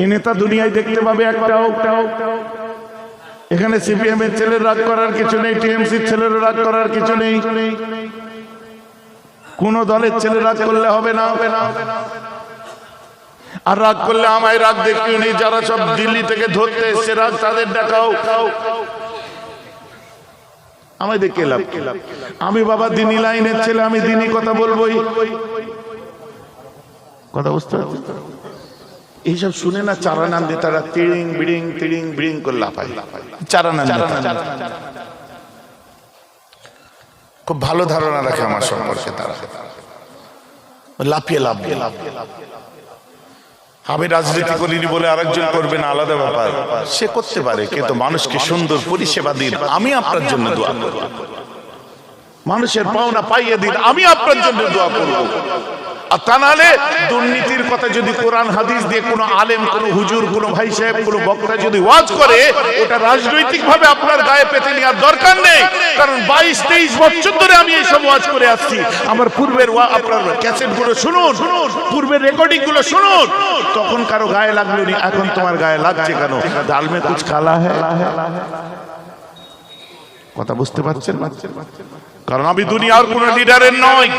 এই নেতা দুনিয়ায় দেখতে পাবে একটাও। এখানে সিপিএম এর ছেলের রাগ করার কিছু নেই টিএমসির ছেলের রাগ করার কিছু নেই। কোন দলের ছেলে রাগ করলে হবে না। হবে না আর রাগ করলে আমায় রাগ দেখিও নেই যারা সব দিল্লি থেকে ধরতে এসছে, রাগ তাদের দেখাও। আমায় দেখে লাভ আমি বাবা দিনী লাইনের ছেলে, আমি দিনই কথা বলবোই। কথা বুঝতে পারছি এইসব শুনে না চারা চারানান্দি তারা তিড়িং বিড়িং তিড়িং বিড়িং করে লাফায়। চারানান্দি খুব ভালো ধারণা রাখে আমার সম্পর্কে তারা। লাফিয়ে লাফিয়ে লাফিয়ে আমি রাজনীতি করিনি বলে আরেকজন করবে না আলাদা ব্যাপার। সে করতে পারে কিন্তু মানুষকে সুন্দর পরিষেবা দিন। আমি আপনার জন্য দোয়া করব। মানুষের পাওনা পাইয়ে দিন আমি আপনার জন্য দোয়া করব। আর তা নাহলে দুর্নীতির কথা যদি কোরআন, হাদিস দিয়ে কোনো আলেম, কোনো হুজুর, কোনো ভাই সাহেব, কোনো বক্তা যদি ওয়াজ করে, ওটা রাজনৈতিক ভাবে আপনার গায়ে পেতে নেওয়ার দরকার নেই। কারণ বাইশ, তেইশ বছর ধরে আমি এইসব ওয়াজ করে আসছি। আমার পূর্বের আপনার ক্যাসেটগুলো শুনুন, পূর্বের রেকর্ডিংগুলো শুনুন। তখন কারও গায়ে লাগল নি, এখন তোমার গায়ে লাগছে কেন? ডাল মে কুছ কালা হ্যাঁ কথা বুঝতে পারছেন? কারণ আমি দুনিয়ার কোন লিডারের নয়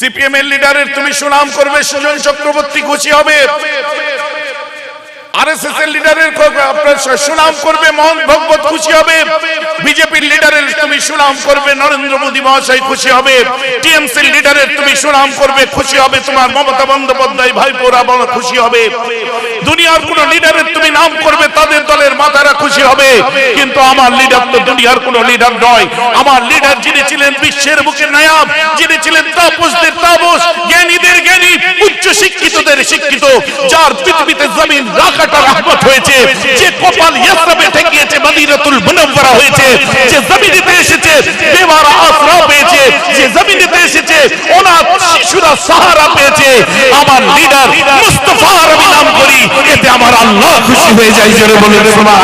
সিপিএম এর লিডারের তুমি সুনাম করবে সুজন চক্রবর্তী খুশি হবে। আরএসএস এর লিডারের আপনার সুনাম করবে ভগবত খুশি হবে। বিজেপির লিডারের তুমি সুনাম করবে, নরেন্দ্র মোদী মহাশয় খুশি হবে। লিডারের তুমি সুনাম করবে, খুশি হবে তোমার মমতা বন্দ্যোপাধ্যায়, ভাইপোরা বড় খুশি হবে। দুনিয়ার কোন লিডারের তুমি নাম করবে, তাদের দলের খুশি হবে। কিন্তু আমার লিডার তো দুনিয়ার কোন লিডার নয়। আমার লিডার যিনি ছিলেন বিশ্বের বুকে নায়াব, যিনি ছিলেন তাপসদের তাপস, জ্ঞানীদের জ্ঞানী, উচ্চ শিক্ষিতদের শিক্ষিত, যার পৃথিবীতে জমিন রাখাটা রহমত হয়েছে, যে কপাল ইয়াসরাবে ঠেকিয়েছে মদিনাতুল মুনাওয়ারা হয়েছে, যে জমিনেতে এসেছে বেমারা আশ্রা পেয়েছে, যে জমিনেতে এসেছে অনাথ শিশুরা সাহারা পেয়েছে, আমার লিডার মুস্তাফার আমি নাম করি, এতে আমার আল্লাহ খুশি হয়ে যায়, জোরে বলুন সুবহান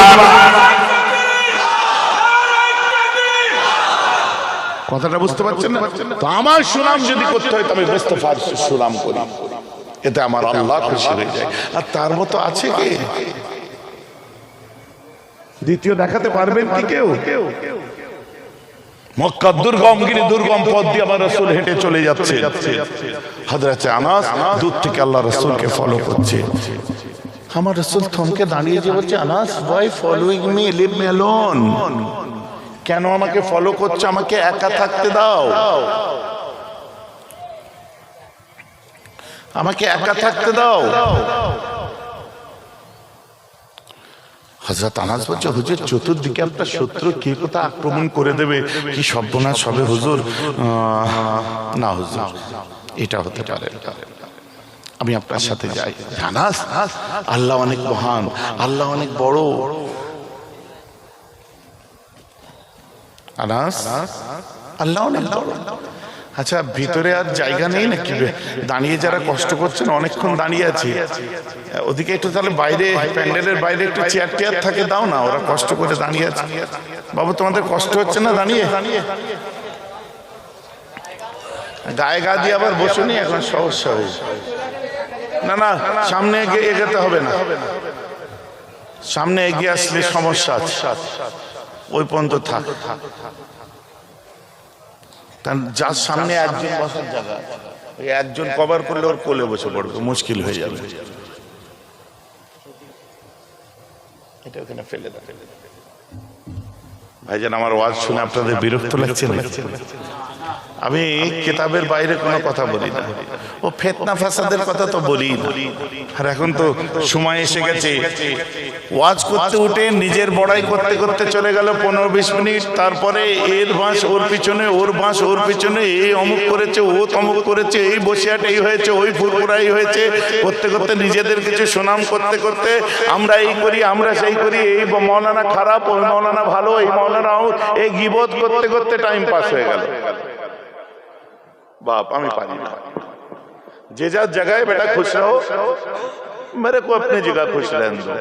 কথাটা বুঝতে পারছেন না? তো আমার সুনাম যদি করতে হয়, তবে মুস্তাফার সুনাম করি। এতে আমার আল্লাহ খুশি হয়ে যায়। আর তার মতো আছে কে? দ্বিতীয় দেখাতে পারবেন কি কেউ? মক্কা দুর্গম গিরি দুর্গম পথ দিয়ে আমার রসুল হেঁটে চলে যাচ্ছে হাজরাতে আনাস দূর থেকে আল্লাহ রসুলকে ফলো করছে। আমার রসুল থমকে দাঁড়িয়ে যে বলছে Anas following me leave me alone কেন আমাকে ফলো করছ? আমাকে একা থাকতে দাও। আমাকে একা থাকতে দাও। হজরত আনাস বলছে, হুজুর, চতুর্দিকে একটা শত্রু কে কোথা আক্রমণ করে দেবে? কি সর্বনাশ হবে হুজুর? না হুজুর, এটা হতে পারে আমি আপনার সাথে যাই। আনাস, আল্লাহ অনেক মহান, আল্লাহ অনেক বড়। আনাস, আল্লাহ অনেক বড়। আচ্ছা ভিতরে আর জায়গা নেই নাকি? দাঁড়িয়ে যারা কষ্ট করছেন, অনেকক্ষণ দাঁড়িয়ে আছে। ওদিকে একটু তাহলে বাইরে, প্যান্ডেলের বাইরে একটু চেয়ার টেয়ার থাকে, দাও না, ওরা কষ্ট করে দাঁড়িয়ে আছে। বাবু, তোমাদের কষ্ট হচ্ছে না দাঁড়িয়ে? গায়ে গা দিয়ে আবার বসুনি এখন সমস্যা সহজ না না, সামনে এগোতে হবে না। সামনে এগিয়ে আসলে সমস্যা ওই পর্যন্ত থাক। যার সামনে একজন বসার জায়গা ওই একজন কভার করলে ওর কোলে বসে পড়বে। মুশকিল হয়ে যাবে। এটা ওখানে ফেলে দেবে ভাইজান আমার ওয়াজ শুনে আপনাদের বিরক্ত লাগছে না আমি কিতাবের বাইরে কোনো কথা বলি না। ও ফেতনা ফাসাদের কথা তো বলি না। আর এখন তো সময় এসে গেছে। ওয়াজ করতে উঠে নিজের বড়াই করতে করতে চলে গেল পনেরো বিশ মিনিট। তারপরে এর বাঁশ ওর পিছনে, ওর বাঁশ ওর পিছনে, এই অমুক করেছে, ও তমুক করেছে, এই বসিয়াট এই হয়েছে, ওই ফুরফুরাই হয়েছে। করতে করতে নিজেদের কিছু সুনাম করতে করতে আমরা এই করি, আমরা সেই করি, এই মৌলানা খারাপ, ওই মৌলানা ভালো, এই মৌলানা এই গিবত করতে করতে টাইম পাস হয়ে গেল। বাপ پانی পারি না যে যা জায়গায় بیٹا خوش رہو۔ میرے کو اپنے جگہ خوش رہن دو۔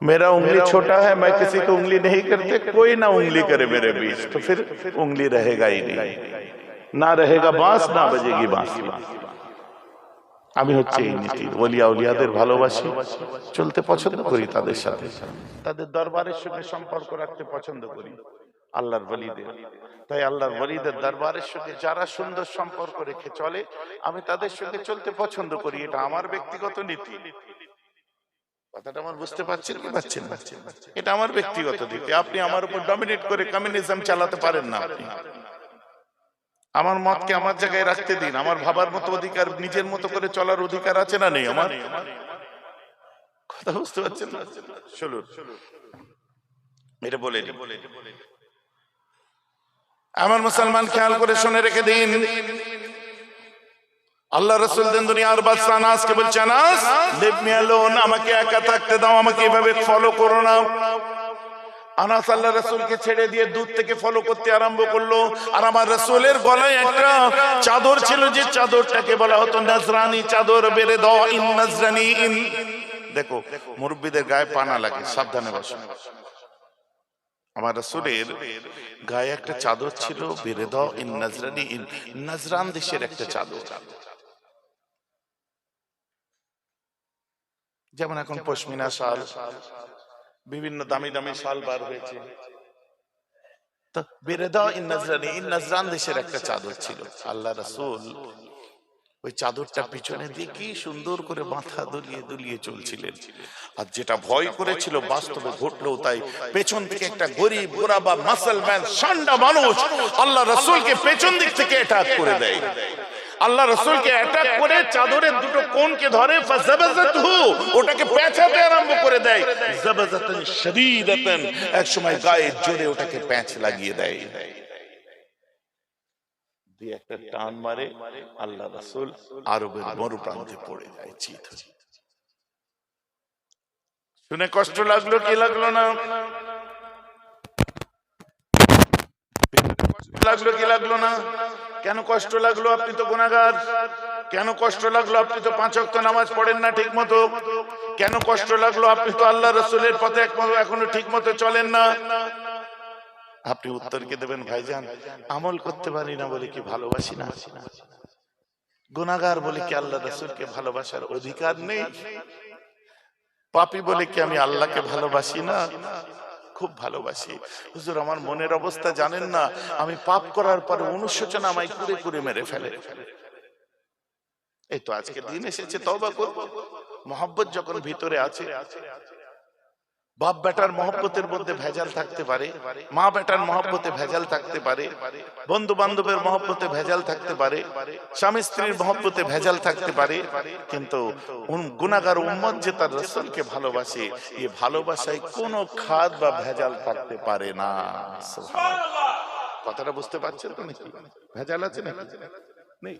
میرا انگلی چھوٹا ہے میں کسی کو انگلی نہیں کرتے کوئی نہ انگلی کرے میرے بیچ۔ تو پھر انگلی رہے گا ہی نہیں۔ نہ رہے گا بانس نہ بجے گی বাঁশি আমি হচ্ছে এই নীতি ওলিয়া ওলিয়াদের ভালোবাসি চলতে পছন্দ করি তাদের সাথে তাদের দরবারের সঙ্গে সম্পর্ক আল্লাহর বলিদের তাই আল্লাহর বলিদের দরবারের সঙ্গে যারা সুন্দর সম্পর্ক রেখে চলে, আমি তাদের সঙ্গে চলতে পছন্দ করি। এটা আমার ব্যক্তিগত নীতি। কথাটা আমার বুঝতে পারছেন এটা আমার ব্যক্তিগত নীতি। আপনি আমার ডমিনেট করে কমিউনিজম চালাতে পারেন না আমার মতকে আমার জায়গায় রাখতে দিন। আমার ভাবার মতো অধিকার, নিজের মতো করে চলার অধিকার আছে না নেই আমার? কথা বুঝতে পারছেন এটা বলে। আমার মুসলমান খেয়াল করে শুনে রেখে দিন। আল্লাহ রসুল দেন দুনিয়ার বাদশাহ আনাসকে বলছে আনাস লিভ মি অ্যালোন আমাকে একা থাকতে দাও আমাকে এভাবে ফলো করো না। আনাস আল্লাহ রসুলকে ছেড়ে দিয়ে দূর থেকে ফলো করতে আরম্ভ করল। আর আমার রসুলের গলায় একটা চাদর ছিল যে চাদরটাকে বলা হতো নজরানি চাদর বেড়ে দাও ইন নজরানি ইন দেখো মুরব্বীদের গায়ে পানা লাগে সাবধানে বসো। আমার রসুলের গায়ে একটা চাদর ছিল বেড়ে দাও ইন নজরানি ইন নজরান দেশের একটা চাদর। যেমন এখন পশমিনা শাল বিভিন্ন দামি দামি শাল বার হয়েছে। তো বেড়ে দাও ইন নজরানি ইন নজরান দেশের একটা চাদর ছিল। আল্লাহ রসুল ওই চাদরটা পিছনে দিয়ে কি সুন্দর করে মাথা দুলিয়ে দুলিয়ে চলছিলেন। আর যেটা ভয় করেছিল বাস্তবে ঘটলো তাই পেছন থেকে একটা গরিব গোরা বা মাসলম্যান সান্ডা মানুষ আল্লাহ রসুলকে পেছন দিক থেকে অ্যাটাক করে দেয়। আল্লাহ রসুলকে অ্যাটাক করে চাদরের দুটো কোণকে ধরে ওটাকে পেঁচাতে আরম্ভ করে দেয়। জাবাজাতান শাদীদাতান এক সময় গায়ে জোরে ওটাকে প্যাঁচ লাগিয়ে দেয়। দিয়ে একটা টান মারে আল্লাহ রাসূল আরবের মরুপ্রান্তে পড়ে যায়। চিত শুনে কষ্ট লাগল কি লাগল না? লাগল কি লাগল না? কেন কষ্ট লাগল? আপনি তো গুনাহগার। কেন কষ্ট লাগল? আপনি তো পাঁচ অক্ত নামাজ পড়েন না ঠিক মতো কেন কষ্ট লাগল? আপনি তো আল্লাহ রসুলের পথে একমতো এখনও ঠিক মতো চলেন না। আপনি উত্তর কি দেবেন, ভাইজান, আমল করতে পারি না বলে কি ভালোবাসি না? গুনাগার বলে কি আল্লাহ রসুলকে ভালোবাসার অধিকার নেই? পাপি বলে কি আমি আল্লাহকে ভালোবাসি না? খুব ভালোবাসি। হুজুর, আমার মনের অবস্থা জানেন না, আমি পাপ করার পরে অনুশোচনা আমায় কুড়ে কুড়ে মেরে ফেলে। এই তো আজকে দিন এসেছে, তওবা করব মোহাব্বত যখন ভিতরে আছে বাপ বেটার মহব্বতের মধ্যে ভেজাল থাকতে পারে, মা বেটার মহব্বতে ভেজাল থাকতে পারে বন্ধু বান্ধবের মহব্বতে ভেজাল থাকতে পারে, স্বামী স্ত্রীর মহব্বতে ভেজাল থাকতে পারে, কিন্তু গুনাহগার উম্মত যে তার রসুলকে ভালোবাসে এই ভালোবাসায় কোনো খাদ বা ভেজাল থাকতে পারে না। কথাটা বুঝতে পারছেন তো নাকি? ভেজাল আছে নাকি? নেই।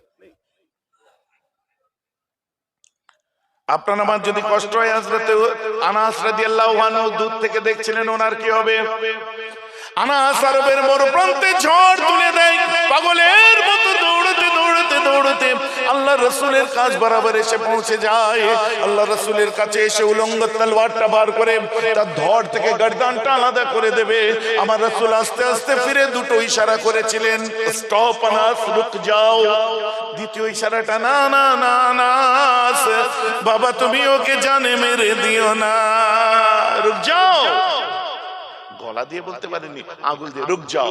আপনার আমার যদি কষ্ট হয় হাজরাতে আনাস রাদিয়াল্লাহু আনহু দূর থেকে দেখছিলেন, ওনার কি হবে? আনাস আরবের মরুপ্রান্তে ঝড় তুলে দেয়, পাগলের মতো দৌড়তে আল্লাহ রসুলের কাজ বরাবর এসে পৌঁছে যায়। আল্লাহ রসুলের কাছে এসে উলঙ্গ তলোয়ারটা বার করে তার ধর থেকে গর্দানটা আলাদা করে দেবে। আমার রসুল আস্তে আস্তে ফিরে দুটো ইশারা করেছিলেন স্টপ আনাস রুক যাও। দ্বিতীয় ইশারাটা, না না না না বাবা, তুমি ওকে জানে মেরে দিও না। রুক যাও। গলা দিয়ে বলতে পারেননি আগুল দিয়ে, রুক যাও।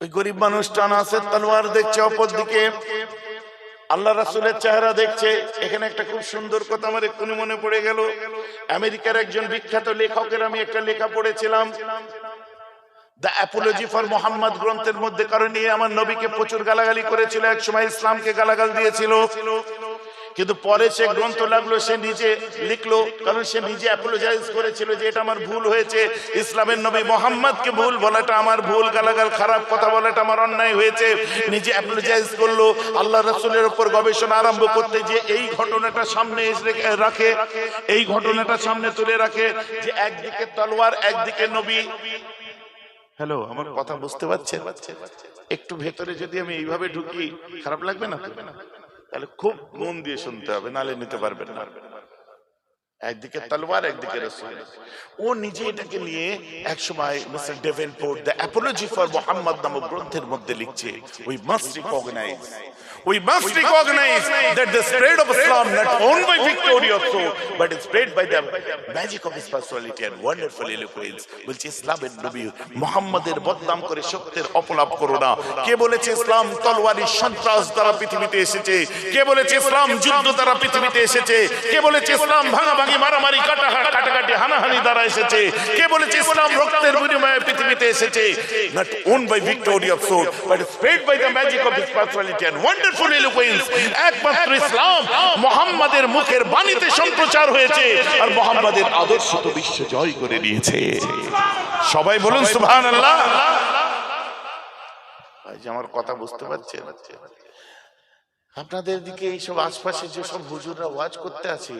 ওই গরিব মানুষটা আছে, তলোয়ার দেখছে অপর দিকে। আল্লাহ রাসুলের চেহারা দেখছে। এখানে একটা খুব সুন্দর কথা আমার এক্ষুনি মনে পড়ে গেল। আমেরিকার একজন বিখ্যাত লেখকের আমি একটা লেখা পড়েছিলাম। দ্য অ্যাপোলজি ফর মোহাম্মদ গ্রন্থের মধ্যে কারণ নিয়ে আমার নবীকে প্রচুর গালাগালি করেছিল। এক সময় ইসলামকে গালাগাল দিয়েছিল। কিন্তু পরে সে গ্রন্থ লাগল সে নিজে লিখলো কারণ সে নিজে অ্যাপোলোজাইজ করেছিল যে এটা আমার ভুল হয়েছে। ইসলামের নবী মোহাম্মদকে ভুল বলাটা আমার ভুল গালাগাল খারাপ কথা বলাটা আমার অন্যায় হয়েছে। নিজে অ্যাপোলোজাইজ করল আল্লাহ রসুলের উপর গবেষণা আরম্ভ করতে যে এই ঘটনাটা সামনে রাখে এই ঘটনাটা সামনে তুলে রাখে যে একদিকে তলোয়ার একদিকে নবী। হ্যালো আমার কথা বুঝতে পারছেন? একটু ভেতরে যদি আমি এইভাবে ঢুকি খারাপ লাগবে না? তাহলে খুব মন দিয়ে শুনতে হবে নালে নিতে পারবেন না। একদিকে তলোয়ার একদিকে রসুল। ও নিজে এটাকে নিয়ে এক সময় mister Davenport the apology for Mohammad নামক গ্রন্থের মধ্যে লিখছে we must recognize we must recognize that the spread of Islam not won by victory of so but is spread by the magic of his personality and wonderful eloquence বলছে ইসলামের নবী মোহাম্মদের বদনাম করে সত্যের অপলাপ করো না। কে বলেছে ইসলাম তলোয়ারি সন্ত্রাস দ্বারা পৃথিবীতে এসেছে? কে বলেছে ইসলাম যুদ্ধ দ্বারা পৃথিবীতে এসেছে? কে বলেছে ইসলাম ভাঙাভাঙি মারামারি কাটাকাটি হানাহানি দ্বারা এসেছে, কে বলেছে ইসলাম রক্তের বিনিময়ে পৃথিবীতে এসেছে? একমাত্র ইসলাম মোহাম্মদের মুখের বাণীতে সম্প্রচার হয়েছে আর মোহাম্মদের আদর্শ তো বিশ্ব জয় করে নিয়েছে। সবাই বলুন, সুবহানাল্লাহ। আমার কথা বুঝতে পারছেন? আপনাদের দিকে এইসব আশপাশে যেসব হুজুররা ওয়াজ করতে আছে,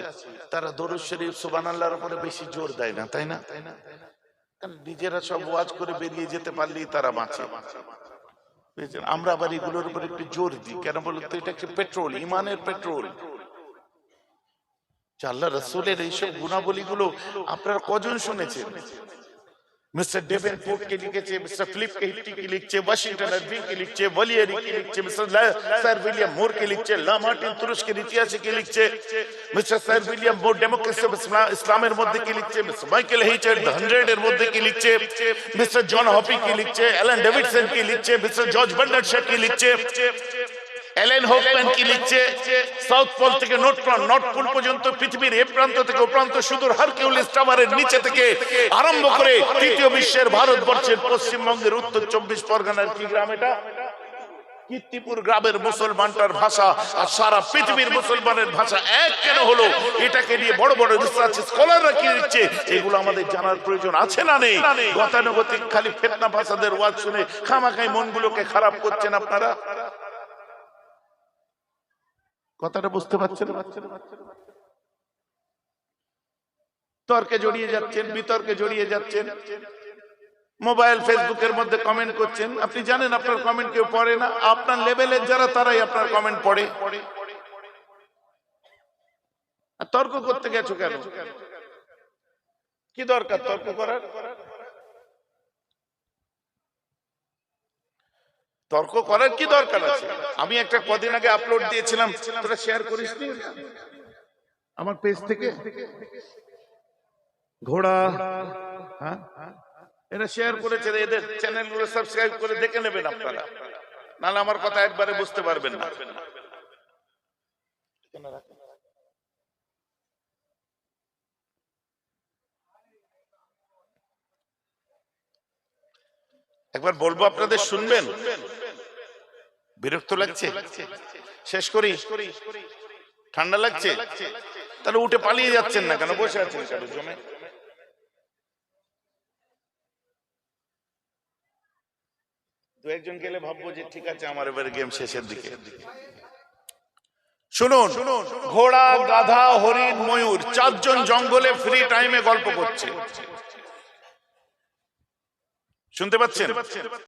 তারা দরুদ শরীফ সুবহানাল্লাহর উপরে বেশি জোর দেয় না, তাই না? নিজেরা সব ওয়াজ করে বেরিয়ে যেতে পারলেই তারা বাঁচে। বুঝেছেন? আমরা আবার এগুলোর উপর একটু জোর দিই, কেন বলতো এটা একটি পেট্রোল, ইমানের পেট্রোল। আল্লাহ রসুলের এইসব গুণাবলীগুলো আপনারা কজন শুনেছেন? মিস্টার ডেভেন পোর্ট কে লিখেছে মিস্টার ফিলিপ কে হিট্টি কি লিখছে ওয়াশিংটন আরবিং কে লিখছে ওয়ালিয়ারি কে লিখছে মিস্টার স্যার উইলিয়াম মোর কে লিখছে লা মার্টিন তুরস্কের ইতিহাসে কে লিখছে mister sir William Muir democracy of ইসলামের মধ্যে কি লিখছে mister Michael H Hart the hundred এর মধ্যে কি লিখছে মিস্টার জন হপি কি লিখছে অ্যালান ডেভিডসন কি লিখছে মিস্টার জর্জ বার্নার্ড শা কি লিখছে এলেন হোপম্যান কি লিখছে? সাউথ পোল থেকে নর্থ নর্থ পোল পর্যন্ত পৃথিবীর এ প্রান্ত থেকে ও প্রান্ত সুদূর হারকিউলিস টাওয়ারের নিচে থেকে আরম্ভ করে তৃতীয় বিশ্বের ভারতবর্ষের পশ্চিমবঙ্গের উত্তর চব্বিশ পরগনার কি গ্রাম এটা? কীর্তিপুর গ্রামের মুসলমানটার ভাষা আর সারা পৃথিবীর মুসলমানের ভাষা এক কেন হলো? এটাকে নিয়ে বড় বড় রিসার্চ স্কলাররা কি লিখছে? এগুলো আমাদের জানার প্রয়োজন আছে না নেই? গতানুগতিক খালি ফেতনা ভাষাদের ওয়াজ শুনে খামাখাই মনগুলোকে খারাপ করছেন আপনারা? কথাটা বুঝতে পারছেন? তর্কে জড়িয়ে যাচ্ছেন, বিতর্কে জড়িয়ে যাচ্ছেন। মোবাইল ফেসবুকের মধ্যে কমেন্ট করছেন। আপনি জানেন আপনার কমেন্ট কেউ পড়ে না। আপনার লেভেলের যারা, তারাই আপনার কমেন্ট পড়ে। তর্ক করতে গেছো কেন? কি দরকার তর্ক করার? তর্ক করার কি দরকার আছে? আমি একটা কদিন আগে আপলোড দিয়েছিলাম, তোরা শেয়ার করিস আমার পেজ থেকে? ঘোড়া হ্যাঁ? এরা শেয়ার করেছে এদের চ্যানেলগুলো সাবস্ক্রাইব করে দেখে নেবেন আপনারা। নাহলে আমার কথা একবারে বুঝতে পারবেন না। একবার বলব আপনাদের শুনবেন? বিরক্ত লাগছে? শেষ করি? ঠান্ডা লাগছে? তাহলে উঠে পালিয়ে যাচ্ছেন না কেন? বসে আছেন জমে? দু একজন গেলে ভাববো যে ঠিক আছে আমার এবারে গেম শেষের দিকে। শুনুন ঘোড়া গাধা হরিণ ময়ূর চারজন জঙ্গলে ফ্রি টাইমে গল্প করছে। শুনতে পাচ্ছেন?